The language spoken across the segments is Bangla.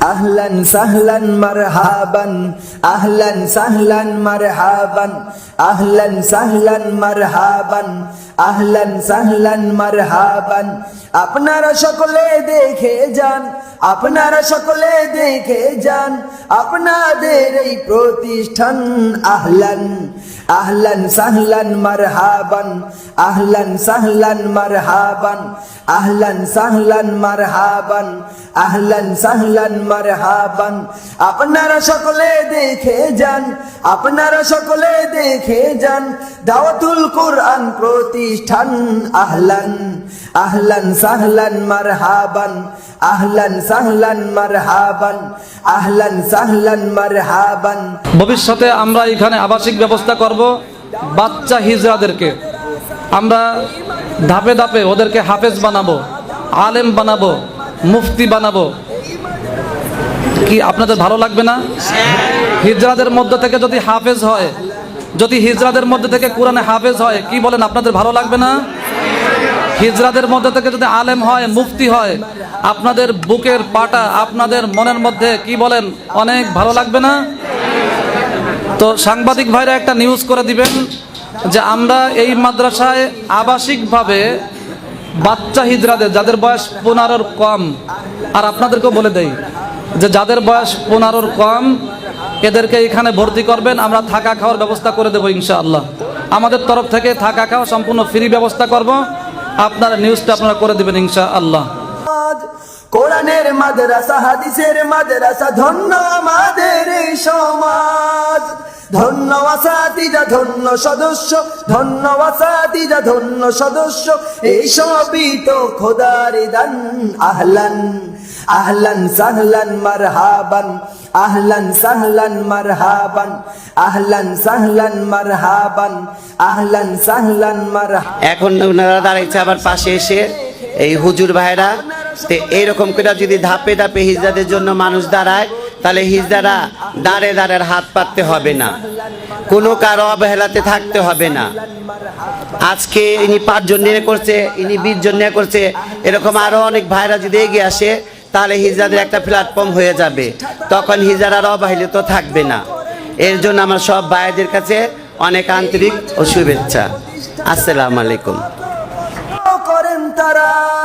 আহলান সাহলান মারহাবান, আহলান সাহলান মারহাবান, আহলান সাহলান মারহাবান, আহলান সাহলান মারহাবান। আপনারা সকলে দেখে যান, আপনারা সকলে দেখে যান, আপনাদের এই প্রতিষ্ঠান আহলান। আহলান সাহলান মারহাবান, আহলান সাহলান মারহাবান, আহলান সাহলান মারহাবান, আহলান সাহলান মারহাবান। আপনারা সকলে দেখে যান, আপনারা সকলে দেখে যান, দাওয়াতুল কোরআন প্রতিষ্ঠান আহলান আহলান সাহলান মারহাবান, আহলান সাহলান মারহাবান, আহলান সাহলান মারহাবান। ভবিষ্যতে আমরা এখানে আবাসিক ব্যবস্থা করব। বাচ্চা হিজড়াদেরকে আমরা ধাপে ধাপে ওদেরকে হাফেজ বানাবো, আলেম বানাবো, মুফতি বানাবো। কি আপনাদের ভালো লাগবে না? হিজড়াদের মধ্যে থেকে যদি হাফেজ হয়, যদি হিজড়াদের মধ্যে থেকে কোরআনে হাফেজ হয়, কি বলেন আপনাদের ভালো লাগবে না? হিজড়াদের মধ্যে থেকে যদি আলেম হয়, মুফতি হয়, আপনাদের বুকের পাটা আপনাদের মনের মধ্যে কি বলেন, অনেক ভালো লাগবে না? তো সাংবাদিক ভাইরা একটা নিউজ করে দিবেন যে আমরা এই মাদ্রাসায় আবাসিকভাবে বাচ্চা হিজড়াদের যাদের বয়স পনেরোর কম, আর আপনাদেরকেও বলে দেই যে যাদের বয়স পনেরোর কম, এদেরকে এখানে ভর্তি করবেন, আমরা থাকা খাওয়ার ব্যবস্থা করে দেবো ইনশাআল্লাহ। আমাদের তরফ থেকে থাকা খাওয়া সম্পূর্ণ ফ্রি ব্যবস্থা করব। আপনারা নিউজটা আপনারা করে দেবেন ইনশাআল্লাহ। কোরআনের মাদ্রাসা, হাদিসের মাদ্রাসা, ধন্য আমাদের সমাজ। ধন্য আসাতিজা ধন্য সদস্য, ধন্য আসাতিজা ধন্য সদস্য, এই সবই তো খোদার দান। আহলান আহলান, সাহলান, মারহাবান, আহলান, সাহলান, মারহাবান, আহলান, সাহলান, মারহাবান, আহলান, সাহলান, মারহাবান। এখন ওনারা দাঁড়াইছে আবার পাশে এসে, এই হুজুর ভাইরা তো এইরকম করে যদি ধাপে ধাপে হিজদাদের জন্য মানুষ দাঁড়ায়, তাহলে হিজদারা দাঁড়ে দাঁড়ের হাত পাততে হবে না। কোনো কারও অবহেলাতে থাকতে হবে না। আজকে ইনি পাঁচজন নিয়ে করছে, ইনি বিশ জন নিয়ে করছে, এরকম আরও অনেক ভাইরা যদি এগিয়ে আসে, তাহলে হিজদাদের একটা প্ল্যাটফর্ম হয়ে যাবে। তখন হিজার আর অবহেলিত থাকবে না। এর জন্য আমার সব ভাইদের কাছে অনেক আন্তরিক ও শুভেচ্ছা। আসসালামু আলাইকুম। করেন তারা।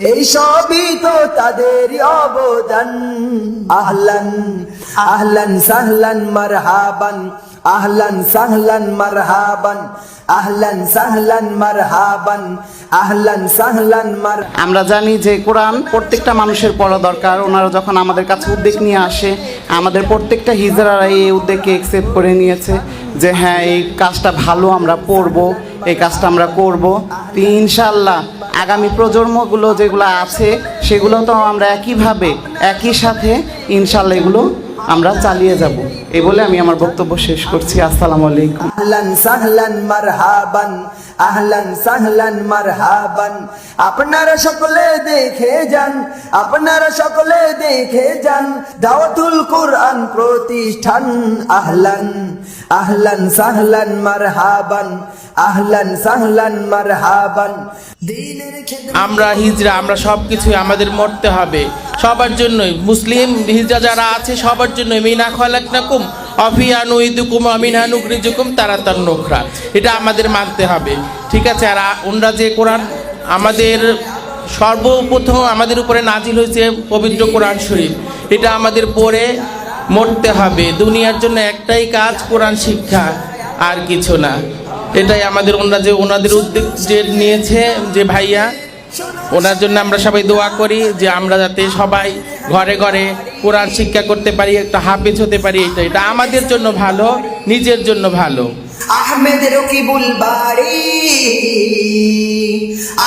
এই সবই তো তাদের অবদান। আহলান আহলান, সাহলান, মারহাবান। আহলান, সাহলান, মারহাবান। আহলান, সাহলান, মারহাবান। আহলান, সাহলান, মার আমরা জানি যে কোরআন প্রত্যেকটা মানুষের পড়া দরকার। ওনারা যখন আমাদের কাছে উদ্যোগ নিয়ে আসে, আমাদের প্রত্যেকটা হিজরারা এই উদ্যোগকে একসেপ্ট করে নিয়েছে যে হ্যাঁ এই কাজটা ভালো আমরা পড়ব এই কাজটা আমরা করব। ইনশাল্লাহ আগামী প্রজন্মগুলো যেগুলো আছে, সেগুলো তো আমরা একইভাবে, একই সাথে ইনশাল্লাহ এগুলো আমরা চালিয়ে যাব। এ বলে আমি আমার বক্তব্য শেষ করছি। আসসালামু আলাইকুম। আহলান সাহলান মারহাবান, আহলান সাহলান মারহাবান। আপনারা সকলে দেখে যান, আপনারা সকলে দেখে যান, দাওয়াতুল কোরআন প্রতিষ্ঠান আহলান। আহলান সাহলান মারহাবান, আহলান সাহলান মারহাবান। আমরা হিজরা, আমরা সব কিছুই আমাদের মরতে হবে। সবার জন্যই, মুসলিম হিজরা যারা আছে, সবার জন্য মিনা খলাকনাকুম, অফিয়ানু ইদুকুম অমিনানু গ্রিজুকুম তারা তার নোখরা। এটা আমাদের মানতে হবে। ঠিক আছে, আর ওনরা যে কোরআন আমাদের সর্বপ্রথম আমাদের উপরে নাজিল হয়েছে পবিত্র কোরআন শরীফ। এটা আমাদের পড়ে মরতে হবে। দুনিয়ার জন্য একটাই কাজ, কোরআন শিক্ষা, আর কিছু না। এটাই আমাদের ওনারা যে ওনাদের উদ্যোগ যে নিয়েছে যে ভাইয়া, ওনার জন্য আমরা সবাই দোয়া করি যে আমরা যাতে সবাই ঘরে ঘরে কোরআন শিক্ষা করতে পারি, একটা হাফেজ হতে পারি, এটা এটা আমাদের জন্য ভালো, নিজের জন্য ভালো। আহমেদ রকিবুল বাড়ি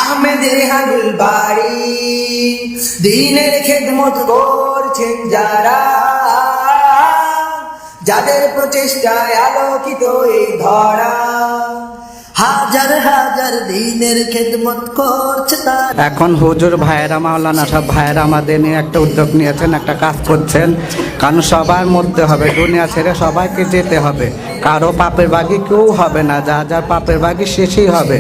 আহমেদ রেহানুল বাড়ি দিনের খেদমত করছেন যারা। যাদের প্রচেষ্টায় আলোকিত এই ধরা, হাজার হাজার দিনের খেদমত করছে এখন হুজুর ভাইয়েরা, মাওলানা সব ভাইয়েরা আমাদের নিয়ে একটা উদ্যোগ নিয়েছেন, একটা কাজ করছেন। কারণ সবার মধ্যে হবে, দুনিয়া ছেড়ে সবাইকে যেতে হবে। কারও পাপের বাগি কেউ হবে না, যা যার পাপের বাগি শেষই হবে।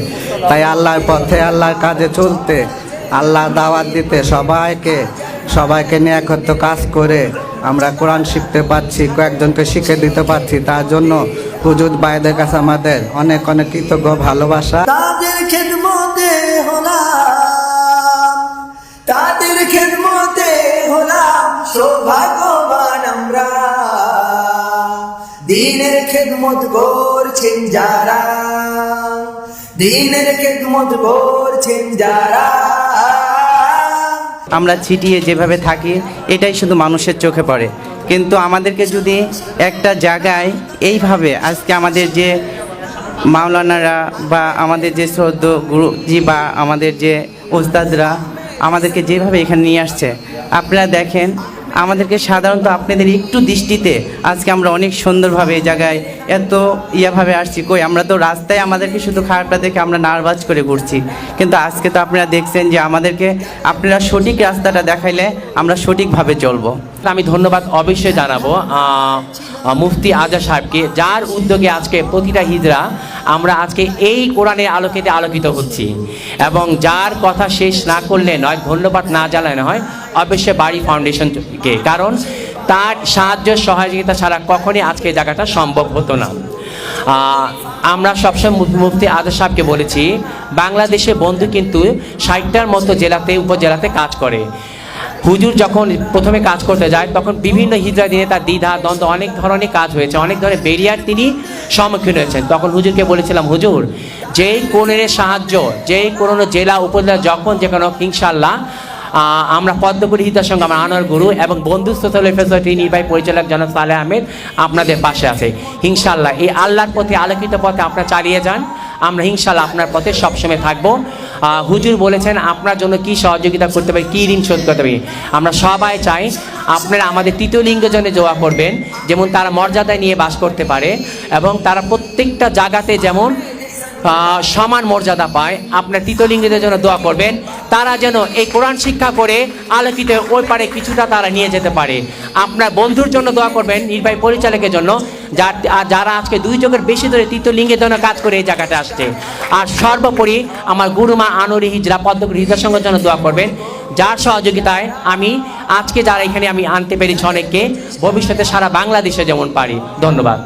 তাই আল্লাহর পথে, আল্লাহর কাজে চলতে আল্লাহ দাওয়াত দিতে সবাইকে সবাইকে নিয়ে একত্র কাজ করে আমরা কোরআন শিখতে পারছি, কয়েকজনকে শিখে দিতে পারছি। তার জন্য হুজুর ভাইদের কাছে আমাদের অনেক অনেক কৃতজ্ঞ, ভালোবাসা। তাদের তাদের খেদমতে হলাম, সৌভাগ্যবান আমরা। দিনের খেদমত করছেন যারা, দিনের খেদমত করছেন যারা। আমরা ছিটিয়ে যেভাবে থাকি, এটাই শুধু মানুষের চোখে পড়ে। কিন্তু আমাদেরকে যদি একটা জায়গায় এইভাবে আজকে আমাদের যে মাওলানারা বা আমাদের যে শ্রদ্ধ গুরুজি বা আমাদের যে ওস্তাদরা আমাদেরকে যেভাবে এখানে নিয়ে আসছে, আপনারা দেখেন আমাদেরকে সাধারণত আপনাদের একটু দৃষ্টিতে আজকে আমরা অনেক সুন্দরভাবে এই জায়গায় এত ইয়াভাবে আসছি। কই, আমরা তো রাস্তায় আমাদেরকে শুধু খারাপটা দেখে আমরা নার্ভাস করে ঘুরছি। কিন্তু আজকে তো আপনারা দেখছেন যে আমাদেরকে, আপনারা সঠিক রাস্তাটা দেখাইলে আমরা সঠিকভাবে চলবো। আমি ধন্যবাদ অবশ্যই জানাব মুফতি আজা সাহেবকে, যার উদ্যোগে আজকে প্রতিটা হিজরা আমরা আজকে এই কোরআনের আলোকিতে আলোকিত হচ্ছি। এবং যার কথা শেষ না করলে নয়, ধন্যবাদ না জানানো হয় অবশ্যই বাড়ি ফাউন্ডেশনকে, কারণ তার সাহায্য, সহযোগিতা ছাড়া কখনই আজকে জায়গাটা সম্ভব হতো না। আমরা সবসময় মুফতি আজা সাহেবকে বলেছি, বাংলাদেশে বন্ধু কিন্তু ষাটটার মতো জেলাতে, উপজেলাতে কাজ করে। হুজুর যখন প্রথমে কাজ করতে যায়, তখন বিভিন্ন হিজরা দিনে তার দ্বিধা, দ্বন্দ্ব, অনেক ধরনের কাজ হয়েছে, অনেক ধরনের বেরিয়ার তিনি সম্মুখীন হয়েছেন। তখন হুজুরকে বলেছিলাম, হুজুর, যেই কোনের সাহায্য, যেই কোনো জেলা উপজেলা যখন যে কোনো ইনশাল্লাহ আমরা পদ্মপুরী হিতার সঙ্গে আমার আনোয়ার গুরু এবং বন্ধু সোশ্যাল ফেসিলিটি নির্বাহী পরিচালক জনাব সালেহ আহমেদ, আপনাদের পাশে আছে। ইনশাল্লাহ এই আল্লাহর পথে আলোকিত পথে আপনারা চালিয়ে যান। আমরা ইনশাল্লাহ আপনার পথে সবসময় থাকব। হুজুর বলেছেন, আপনার জন্য কি সহযোগিতা করতে পারি? কী ঋণ শোধ করতে পারি? আমরা সবাই চাই আপনারা আমাদের তৃতীয় লিঙ্গ জন্য জোয়া করবেন, যেমন তারা মর্যাদায় নিয়ে বাস করতে পারে এবং তারা প্রত্যেকটা জায়গাতে যেমন সমান মর্যাদা পায়, আপনার তৃতীয়লিঙ্গীদের জন্য দোয়া করবেন। তারা যেন এই কোরআন শিক্ষা করে আলোকিত ওই পারে কিছুটা তারা নিয়ে যেতে পারে। আপনার বন্ধুর জন্য দোয়া করবেন, নির্বাহী পরিচালকের জন্য। যার যারা আজকে দুই যুগের বেশি ধরে তৃতীয় লিঙ্গের জন্য কাজ করে এই জায়গাটা আসছে। আর সর্বোপরি আমার গুরুমা আনুরি হিজরা পদ্মগুরু হৃদয় সঙ্গের জন্য দোয়া করবেন। যার সহযোগিতায় আমি আজকে যারা এখানে আমি আনতে পেরেছি অনেককে, ভবিষ্যতে সারা বাংলাদেশে যেমন পারি। ধন্যবাদ।